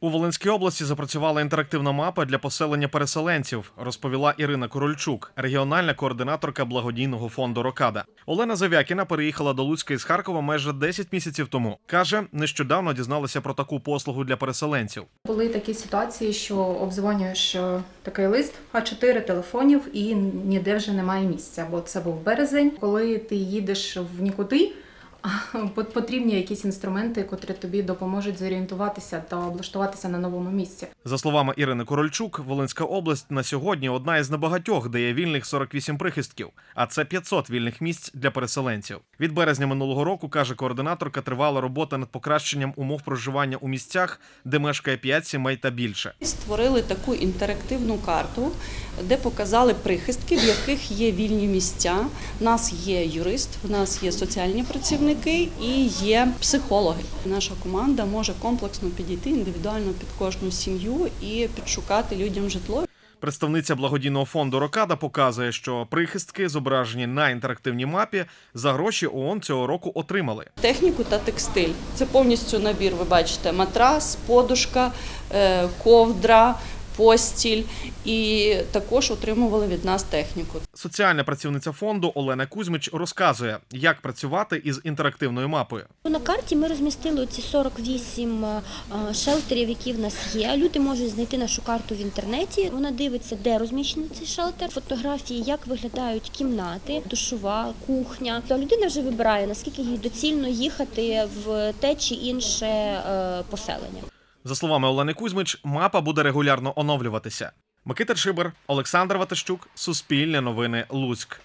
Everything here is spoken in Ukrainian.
У Волинській області запрацювала інтерактивна мапа для поселення переселенців, розповіла Ірина Корольчук, регіональна координаторка благодійного фонду Рокада. Олена Завякіна переїхала до Луцька із Харкова майже 10 місяців тому. каже, нещодавно дізналася про таку послугу для переселенців. Були такі ситуації, що обдзвонюєш е, такий лист, А4 телефонів і ніде вже немає місця. Бо це був березень, коли ти їдеш в нікуди. Потрібні якісь інструменти, котрі тобі допоможуть зорієнтуватися та облаштуватися на новому місці. За словами Ірини Корольчук, Волинська область на сьогодні одна із небагатьох, де є вільних 48 прихистків, а це 500 вільних місць для переселенців. Від березня минулого року каже координаторка, тривала робота над покращенням умов проживання у місцях, де мешкає 5 сімей та більше. Створили таку інтерактивну карту, де показали прихистки, в яких є вільні місця. У нас є юрист, в нас є соціальні працівники і є психологи. Наша команда може комплексно підійти індивідуально під кожну сім'ю і підшукати людям житло. Представниця благодійного фонду Рокада показує, що прихистки, зображені на інтерактивній мапі, за гроші ООН цього року отримали. Техніку та текстиль. Це повністю набір. Ви бачите, матрас, подушка, е, ковдра, постіль. І також отримували від нас техніку. Соціальна працівниця фонду Олена Кузьмич розказує, як працювати із інтерактивною мапою. На карті ми розмістили ці 48 е, шелтерів, які в нас є. Люди можуть знайти нашу карту в інтернеті. Вона дивиться, де розміщений цей шелтер, фотографії, як виглядають кімнати, душова, кухня. То людина вже вибирає наскільки їй доцільно їхати в те чи інше е, поселення. За словами Олени Кузьмич, мапа буде регулярно оновлюватися. Микита Шибер, Олександр Ватащук, Суспільне новини, Луцьк.